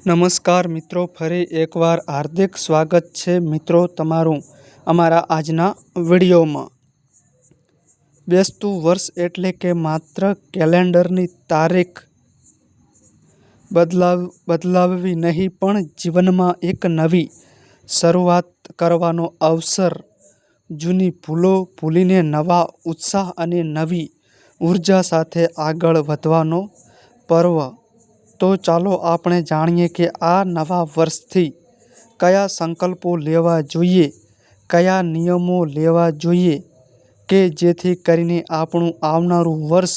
નમસ્કાર મિત્રો, ફરી એકવાર હાર્દિક સ્વાગત છે મિત્રો તમારું અમારા આજના વિડીયોમાં. બેસતું વર્ષ એટલે કે માત્ર કેલેન્ડરની તારીખ બદલાવ, બદલાવવી નહીં, પણ જીવનમાં એક નવી શરૂઆત કરવાનો અવસર, જૂની ભૂલો ભૂલીને નવા ઉત્સાહ અને નવી ઊર્જા સાથે આગળ વધવાનો પર્વ તો ચાલો આપણે જાણીએ કે આ નવા વર્ષથી કયા સંકલ્પો લેવા જોઈએ, કયા નિયમો લેવા જોઈએ કે જેથી કરીને આપણું આવનારું વર્ષ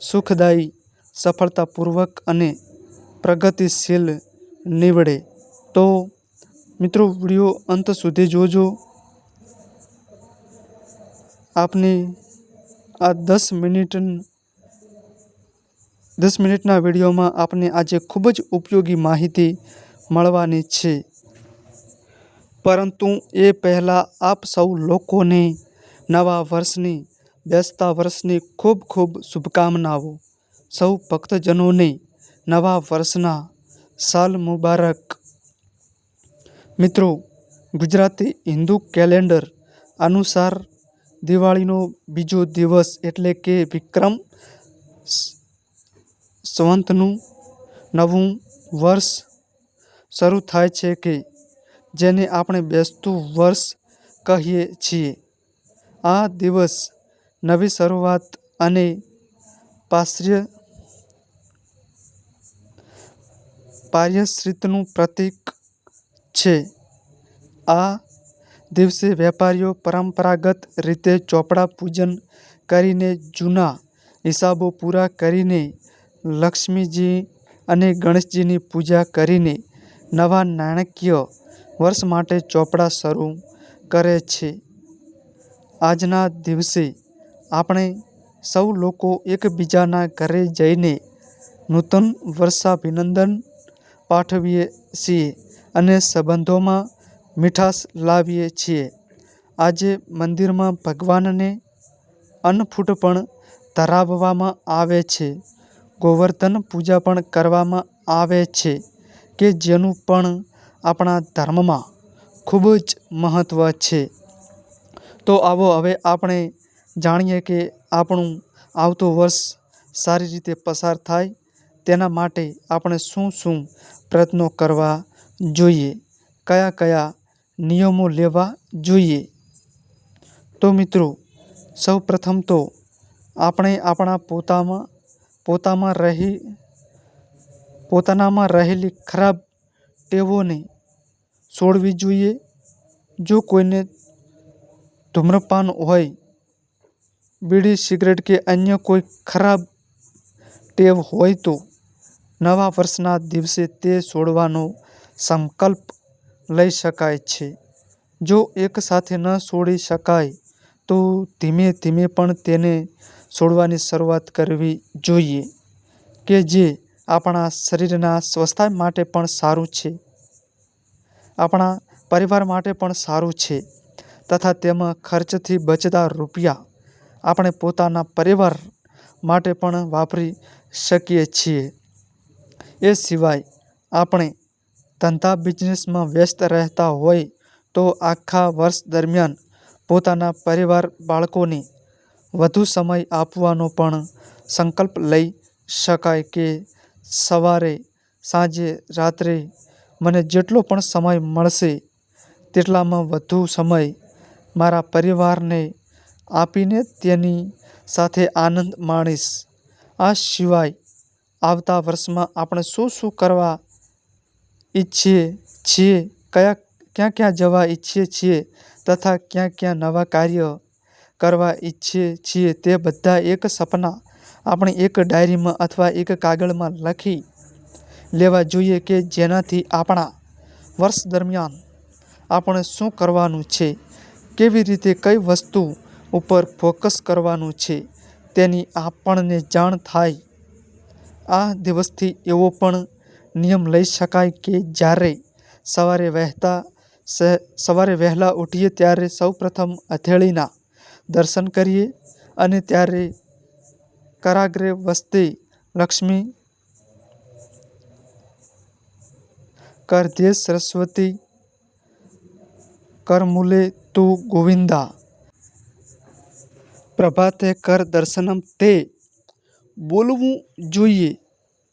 સુખદાયી, સફળતાપૂર્વક અને પ્રગતિશીલ નીવડે. તો મિત્રો, વીડિયો અંત સુધી જોજો. આપની આ દસ મિનિટ દસ મિનિટના વિડીયોમાં આપને આજે ખૂબ જ ઉપયોગી માહિતી મળવાની છે. પરંતુ એ પહેલાં આપ સૌ લોકોને નવા વર્ષની, બેસતા વર્ષની ખૂબ ખૂબ શુભકામનાઓ. સૌ ભક્તજનોને નવા વર્ષના સાલ મુબારક. મિત્રો, ગુજરાતી હિન્દુ કેલેન્ડર અનુસાર દિવાળીનો બીજો દિવસ એટલે કે વિક્રમ સંવતનું નવું વર્ષ શરૂ થાય છે કે જેને આપણે બેસતું વર્ષ કહીએ છીએ. આ દિવસ નવી શરૂઆત અને પાશ્ર્ય પાર્યશ્રિતનું પ્રતીક છે. આ દિવસે વેપારીઓ પરંપરાગત રીતે ચોપડા પૂજન કરીને જૂના હિસાબો પૂરા કરીને લક્ષ્મીજી અને ગણેશજીની પૂજા કરીને નવા નાણાકીય વર્ષ માટે ચોપડા શરૂ કરે છે. આજના દિવસે આપણે સૌ લોકો એકબીજાના ઘરે જઈને નૂતન વર્ષાભિનંદન પાઠવીએ છીએ અને સંબંધોમાં મીઠાશ લાવીએ છીએ. આજે મંદિરમાં ભગવાનને અન્નફૂટ પણ ધરાવવામાં આવે છે. ગોવર્ધન પૂજા પણ કરવામાં આવે છે કે જેનું પણ આપણા ધર્મમાં ખૂબ જ મહત્ત્વ છે. તો આવો હવે આપણે જાણીએ કે આપણું આવતું વર્ષ સારી રીતે પસાર થાય તેના માટે આપણે શું શું પ્રયત્નો કરવા જોઈએ? કયા કયા નિયમો લેવા જોઈએ? તો મિત્રો, સૌ પ્રથમ તો આપણે આપણા પોતામાં પોતામાં રહી, પોતાનામાં રહેલી ખરાબ ટેવોને છોડવી જોઈએ. જો કોઈને ધૂમ્રપાન હોય, બીડી, સિગરેટ કે અન્ય કોઈ ખરાબ ટેવ હોય તો નવા વર્ષના દિવસે તે છોડવાનો સંકલ્પ લઈ શકાય છે. જો એકસાથે ન છોડી શકાય, તો ધીમે ધીમે પણ તેને છોડવાની શરૂઆત કરવી જોઈએ કે જે આપણા શરીરના સ્વસ્થ માટે પણ સારું છે. આપણા પરિવાર માટે પણ સારું છે તથા તેમાં ખર્ચથી બચતા રૂપિયા આપણે પોતાના પરિવાર માટે પણ વાપરી શકીએ છીએ. એ સિવાય આપણે ધંધા બિઝનેસમાં વ્યસ્ત રહેતા હોય તો આખા વર્ષ દરમિયાન પોતાના પરિવાર બાળકોને વધુ સમય આપવાનો પણ સંકલ્પ લઈ શકાય કે સવારે, સાંજે, રાત્રે મને જેટલો પણ સમય મળશે તેટલામાં વધુ સમય મારા પરિવારને આપીને તેની સાથે આનંદ માણીશ. આ સિવાય આવતા વર્ષમાં આપણે શું શું કરવા ઈચ્છીએ છીએ, કયા, ક્યાં ક્યાં જવા ઈચ્છીએ છીએ તથા ક્યાં ક્યાં નવા કાર્ય કરવા ઈચ્છીએ છીએ તે બધા એક સપના આપણે એક ડાયરીમાં અથવા એક કાગળમાં લખી લેવા જોઈએ કે જેનાથી આપણા વર્ષ દરમિયાન આપણે શું કરવાનું છે, કેવી રીતે કઈ વસ્તુ ઉપર ફોકસ કરવાનું છે તેની આપણને જાણ થાય. આ દિવસથી એવો પણ નિયમ લઈ શકાય કે જ્યારે સવારે વહેતા સવારે વહેલા ઉઠીએ ત્યારે સૌપ્રથમ હથેળીના દર્શન કરીએ અને ત્યારે કરાગ્રે વસતી લક્ષ્મી કરધે સરસ્વતી કરમૂલે તું ગોવિંદા પ્રભાતે કર દર્શનમ તે બોલવું જોઈએ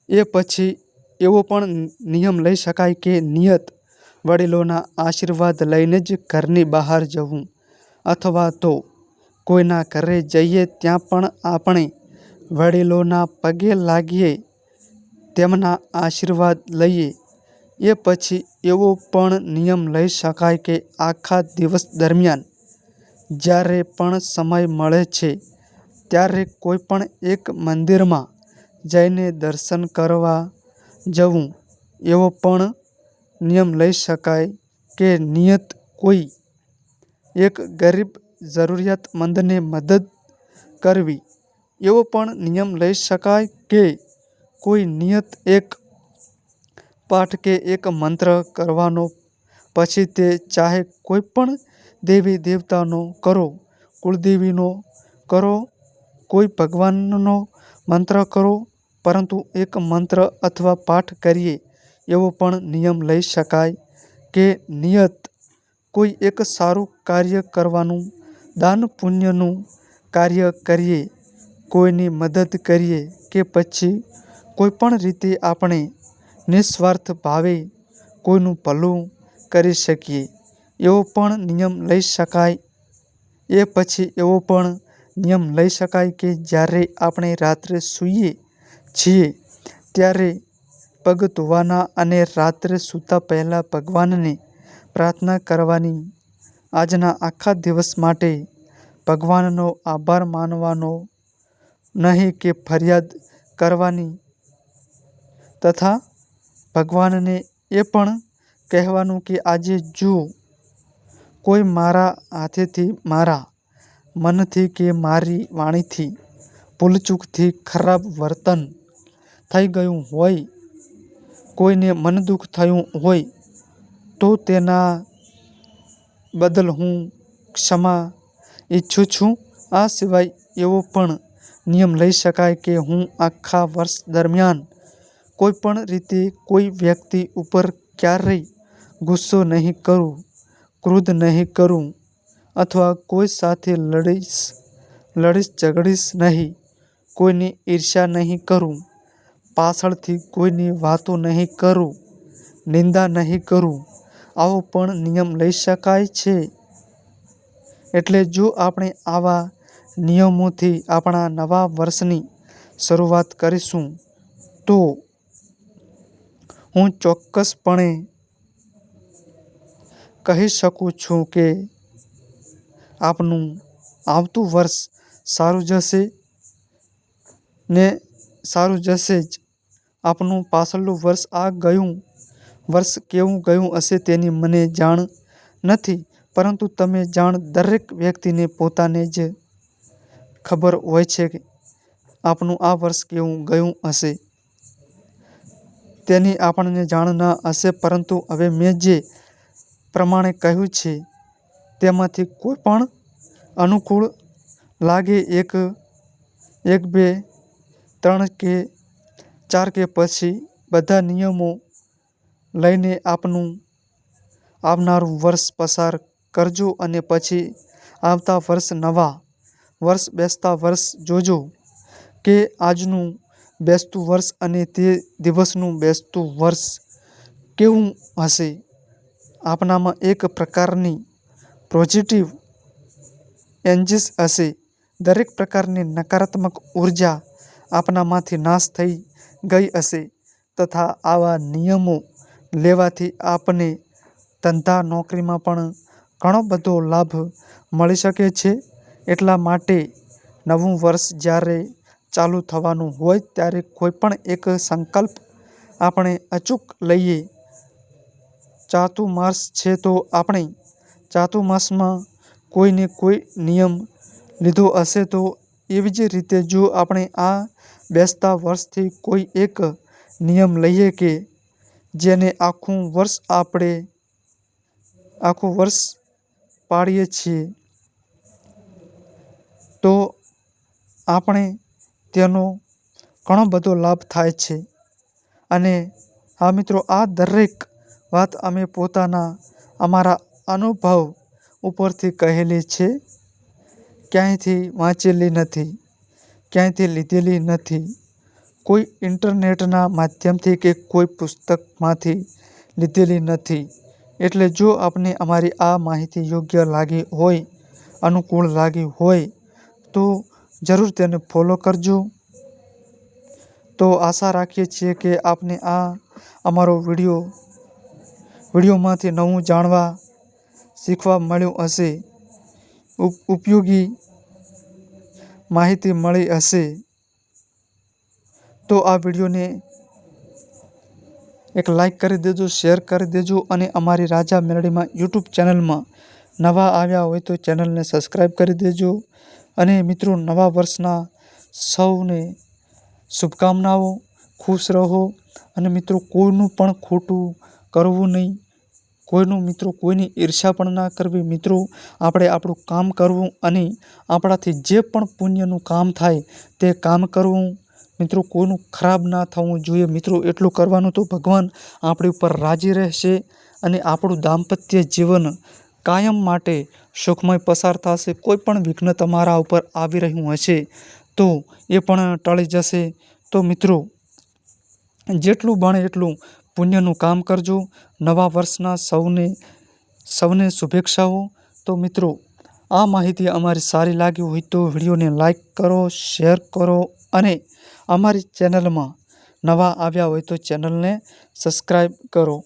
એ પછી એવો પણ નિયમ લઈ શકાય કે નિયત વડીલોના આશીર્વાદ લઈને જ ઘરની બહાર જવું અથવા તો કોઈના ઘરે જઈએ ત્યાં પણ આપણે વડીલોના પગે લાગીએ, તેમના આશીર્વાદ લઈએ. એ પછી એવો પણ નિયમ લઈ શકાય કે આખા દિવસ દરમિયાન જ્યારે પણ સમય મળે છે, ત્યારે કોઈ પણ એક મંદિરમાં જઈને દર્શન કરવા જવું, એવો પણ નિયમ લઈ શકાય કે નિયત કોઈ એક ગરીબ જરૂરિયાતમંદને મદદ કરવી, એવો પણ નિયમ લઈ શકાય કે કોઈ નિયત એક પાઠ કે એક મંત્ર કરવાનો પછી તે ચાહે કોઈ પણ દેવી દેવતાનો કરો, કુળદેવીનો કરો, કોઈ ભગવાનનો મંત્ર કરો, પરંતુ એક મંત્ર અથવા પાઠ કરીએ, એવો પણ નિયમ લઈ શકાય કે નિયત કોઈ એક સારું કાર્ય કરવાનું દાન પુણ્યનું કાર્ય કરીએ, કોઈની મદદ કરીએ કે પછી કોઈ પણ રીતે આપણે નિસ્વાર્થ ભાવે કોઈનું ભલું કરી શકીએ, એવો પણ નિયમ લઈ શકાય. એ પછી એવો પણ નિયમ લઈ શકાય કે જ્યારે આપણે રાત્રે સૂઈએ છીએ, ત્યારે પગ ધોવાના અને રાત્રે સૂતા પહેલાં ભગવાનને પ્રાર્થના કરવાની આજના આખા દિવસ માટે ભગવાનનો આભાર માનવાનો નહીં કે ફરિયાદ કરવાની તથા ભગવાનને એ પણ કહેવાનું કે આજે જો કોઈ મારા હાથેથી, મારા મનથી કે મારી વાણીથી ભૂલચૂકથી ખરાબ વર્તન થઈ ગયું હોય, કોઈને મનદુખ થયું હોય, તો તેના બદલ હું ક્ષમા ઈચ્છું છું. આ સિવાય એવો પણ નિયમ લઈ શકાય કે હું આખા વર્ષ દરમિયાન કોઈ પણ રીતે કોઈ વ્યક્તિ ઉપર ક્યારેય ગુસ્સો નહીં કરું, ક્રોધ નહીં કરું અથવા કોઈ સાથે લડીશ લડીશ, ઝઘડીશ નહીં, કોઈની ઈર્ષ્યા નહીં કરું, પાછળથી કોઈની વાતો નહીં કરું, નિંદા નહીં કરું આવો પણ નિયમ લઈ શકાય છે. એટલે જો આપણે આવા નિયમોથી આપણા નવા વર્ષની શરૂઆત કરીશું, તો હું ચોક્કસપણે કહી શકું છું કે આપનું આવતું વર્ષ સારું જશે ને સારું જશે જ. આપનું પાછલું વર્ષ આ ગયું વર્ષ કેવું ગયું હશે તેની મને જાણ નથી, પરંતુ તમે જાણ દરેક વ્યક્તિને પોતાને જ ખબર હોય છે આપનું આ વર્ષ કેવું ગયું હશે. તેની આપણને જાણ ન હશે, પરંતુ હવે મેં જે પ્રમાણે કહ્યું છે, તેમાંથી કોઈ પણ અનુકૂળ લાગે એક એક બે, ત્રણ કે ચાર કે પછી બધા નિયમો લઈને આપનું આવનારું વર્ષ પસાર કરજો અને પછી આવતા વર્ષ નવા વર્ષ બેસતા વર્ષ જોજો કે આજનું બેસતું વર્ષ અને તે દિવસનું બેસતું વર્ષ કેવું હશે? આપનામાં એક પ્રકારની પોઝિટિવ એન્જિસ હશે. દરેક પ્રકારની નકારાત્મક ઊર્જા આપનામાંથી નાશ થઈ ગઈ હશે તથા આવા નિયમો લેવાથી આપને ધંધા નોકરીમાં પણ ઘણો બધો લાભ મળી શકે છે. એટલા માટે નવું વર્ષ જ્યારે ચાલુ થવાનું હોય ત્યારે કોઈ પણ એક સંકલ્પ આપણે અચૂક લઈએ. ચાતુર્માસ છે તો આપણે ચાતુર્માસમાં કોઈને કોઈ નિયમ લીધો હશે તો એવી જ રીતે જો આપણે આ બેસતા વર્ષથી કોઈ એક નિયમ લઈએ કે જેને આખું વર્ષ આપણે આખું વર્ષ પાળીએ છીએ. તો આપણે તેનો ઘણો બધો લાભ થાય છે. અને હા મિત્રો, આ દરેક વાત અમે પોતાના અમારા અનુભવ ઉપરથી કહેલી છે. ક્યાંયથી વાંચેલી નથી, ક્યાંયથી લીધેલી નથી. કોઈ ઇન્ટરનેટના માધ્યમથી કે કોઈ પુસ્તકમાંથી લીધેલી નથી. એટલે જો આપને અમારી આ માહિતી યોગ્ય લાગી હોય, અનુકૂળ લાગી હોય, તો જરૂર તેને ફોલો કરજો. તો આશા રાખીએ છીએ કે આપને આ અમારો વીડિયો, વિડીયોમાંથી નવું જાણવા શીખવા મળ્યું હશે ઉપ- ઉપયોગી માહિતી મળી હશે. તો આ વિડીયોને એક લાઈક કરી દેજો શેર કરી દેજો અને અમારી રાજા મેલડીમાં યુટ્યુબ ચેનલમાં નવા આવ્યા હોય તો ચેનલને સબસ્ક્રાઈબ કરી દેજો. અને મિત્રો, નવા વર્ષના સૌને શુભકામનાઓ, ખુશ રહો. અને મિત્રો, કોઈનું પણ ખોટું કરવું નહીં. કોઈનું મિત્રો, કોઈની ઈર્ષા પણ ના કરવી. મિત્રો, આપણે આપણું કામ કરવું અને આપણાથી જે પણ પુણ્યનું કામ થાય તે કામ કરવું. મિત્રો, કોઈનું ખરાબ ના થવું જોઈએ. મિત્રો, એટલું કરવાનું તો ભગવાન આપણી ઉપર રાજી રહેશે અને આપણું દાંપત્ય જીવન કાયમ માટે સુખમય પસાર થશે. કોઈ પણ વિઘ્ન તમારા ઉપર આવી રહ્યું હશે તો એ પણ ટળી જશે. તો મિત્રો, જેટલું બને એટલું પુણ્યનું કામ કરજો. નવા વર્ષના સૌને સૌને શુભેચ્છાઓ. તો મિત્રો, આ માહિતી અમારી સારી લાગી હોય તો વિડીયોને લાઈક કરો, શેર કરો અને અમારી ચેનલમાં નવા આવ્યા હોય તો ચેનલને સબસ્ક્રાઈબ કરો.